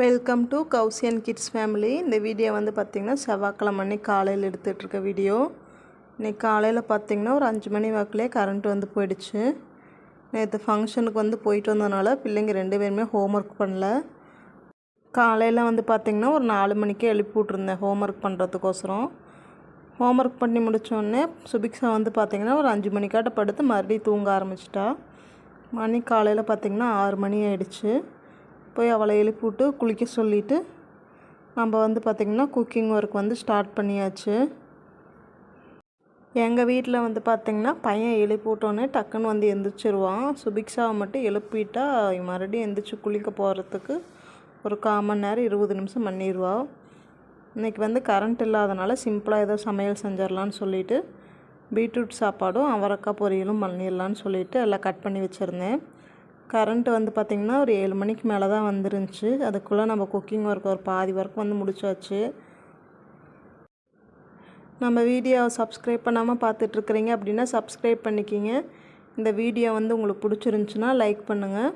Welcome to Kousiyan kids family இந்த video வந்து பார்த்திங்கன்னா செவ்வாய்க்கிழமை அன்னைக்கு காலையில் எடுத்துகிட்ருக்க வீடியோ இன்னைக்கு காலையில் பார்த்திங்கன்னா ஒரு அஞ்சு மணி வாக்குலேயே கரண்ட் வந்து போயிடுச்சு. நேற்று ஃபங்க்ஷனுக்கு வந்து போயிட்டு வந்ததுனால பிள்ளைங்க ரெண்டு பேருமே ஹோம் ஒர்க் பண்ணல. காலையில் வந்து பார்த்திங்கன்னா ஒரு நாலு மணிக்கே எழுப்பி விட்ருந்தேன் ஹோம் ஒர்க் பண்ணுறதுக்கோசரம் ஹோம் ஒர்க் பண்ணி முடித்தோடனே சுபிக்ஷா வந்து பார்த்திங்கன்னா ஒரு அஞ்சு மணிக்காட்ட படுத்து மறுபடியும் தூங்க ஆரம்பிச்சிட்டா. மணி காலையில் பார்த்திங்கன்னா ஆறு மணி ஆயிடுச்சு. போய் அவளை எழுப்பி விட்டு குளிக்க சொல்லிவிட்டு நம்ம வந்து பார்த்திங்கன்னா குக்கிங் ஒர்க் வந்து ஸ்டார்ட் பண்ணியாச்சு. எங்கள் வீட்டில் வந்து பார்த்திங்கன்னா பையன் எழுப்பி விட்டோன்னே டக்குன்னு வந்து எந்திரிச்சிருவான். சுபிக்ஷாவை மட்டும் எழுப்பிட்டா மறுபடியும் எந்திரிச்சு குளிக்க போகிறதுக்கு ஒரு கால் மணி நேரம் இருபது நிமிஷம் பண்ணிடுவா. இன்றைக்கி வந்து கரண்ட் இல்லாதனால சிம்பிளாக ஏதோ சமையல் செஞ்சிடலான்னு சொல்லிவிட்டு பீட்ரூட் சாப்பாடும் அவரக்காய் பொரியலும் பண்ணிடலான்னு சொல்லிவிட்டு எல்லாம் கட் பண்ணி வச்சுருந்தேன். கரண்ட் வந்து பார்த்திங்கன்னா ஒரு ஏழு மணிக்கு மேலே தான் வந்துருந்துச்சு. அதுக்குள்ளே நம்ம குக்கிங் ஒர்க் ஒரு பாதி ஒர்க் வந்து முடிச்சாச்சு. நம்ம வீடியோவை சப்ஸ்கிரைப் பண்ணாமல் பார்த்துட்ருக்குறீங்க அப்படின்னா சப்ஸ்கிரைப் பண்ணிக்கிங்க. இந்த வீடியோ வந்து உங்களுக்கு பிடிச்சிருந்துச்சுன்னா லைக் பண்ணுங்கள்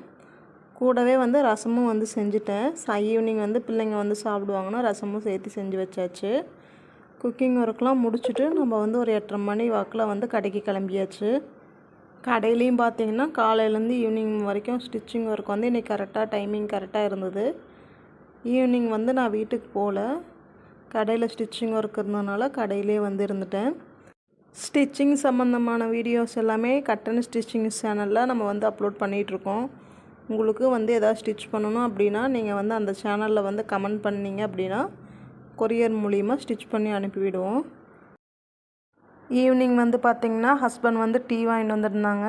கூடவே வந்து ரசமும் வந்து செஞ்சுட்டேன். ஈவினிங் வந்து பிள்ளைங்க வந்து சாப்பிடுவாங்கன்னா ரசமும் சேர்த்து செஞ்சு வச்சாச்சு. குக்கிங் ஒர்க்லாம் முடிச்சுட்டு நம்ம வந்து ஒரு எட்டரை மணி வாக்கில் வந்து கடைக்கு கிளம்பியாச்சு. கடையிலையும் பார்த்தீங்கன்னா காலையிலேருந்து ஈவினிங் வரைக்கும் ஸ்டிச்சிங் ஒர்க் வந்து இன்றைக்கி கரெக்டாக டைமிங் கரெக்டாக இருந்தது. ஈவினிங் வந்து நான் வீட்டுக்கு போகல கடையில் ஸ்டிச்சிங் ஒர்க் இருந்ததுனால கடையிலே வந்து இருந்துட்டேன். ஸ்டிச்சிங் சம்மந்தமான வீடியோஸ் எல்லாமே கட்டன் ஸ்டிச்சிங் சேனலில் நம்ம வந்து அப்லோட் பண்ணிகிட்ருக்கோம் உங்களுக்கு வந்து எதாவது ஸ்டிச் பண்ணணும் அப்படின்னா நீங்கள் வந்து அந்த சேனலில் வந்து கமெண்ட் பண்ணீங்க அப்படின்னா கொரியர் மூலிமா ஸ்டிச் பண்ணி அனுப்பிவிடுவோம். ஈவினிங் வந்து பார்த்திங்கன்னா ஹஸ்பண்ட் வந்து டீ வாங்கிட்டு வந்துருந்தாங்க.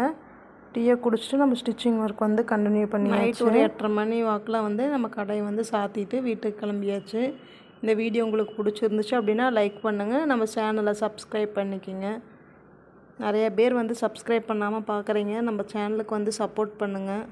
டீயை குடிச்சிட்டு நம்ம ஸ்டிச்சிங் ஒர்க் வந்து கண்டினியூ பண்ணி நைட் ஒரு எட்டரை மணி வாக்கில் வந்து நம்ம கடையை வந்து சாத்திட்டு வீட்டுக்கு கிளம்பியாச்சு. இந்த வீடியோ உங்களுக்கு பிடிச்சிருந்துச்சு அப்படின்னா லைக் பண்ணுங்கள் நம்ம சேனலை சப்ஸ்கிரைப் பண்ணிக்கோங்க. நிறைய பேர் வந்து சப்ஸ்கிரைப் பண்ணாமல் பார்க்குறீங்க. நம்ம சேனலுக்கு வந்து சப்போர்ட் பண்ணுங்கள்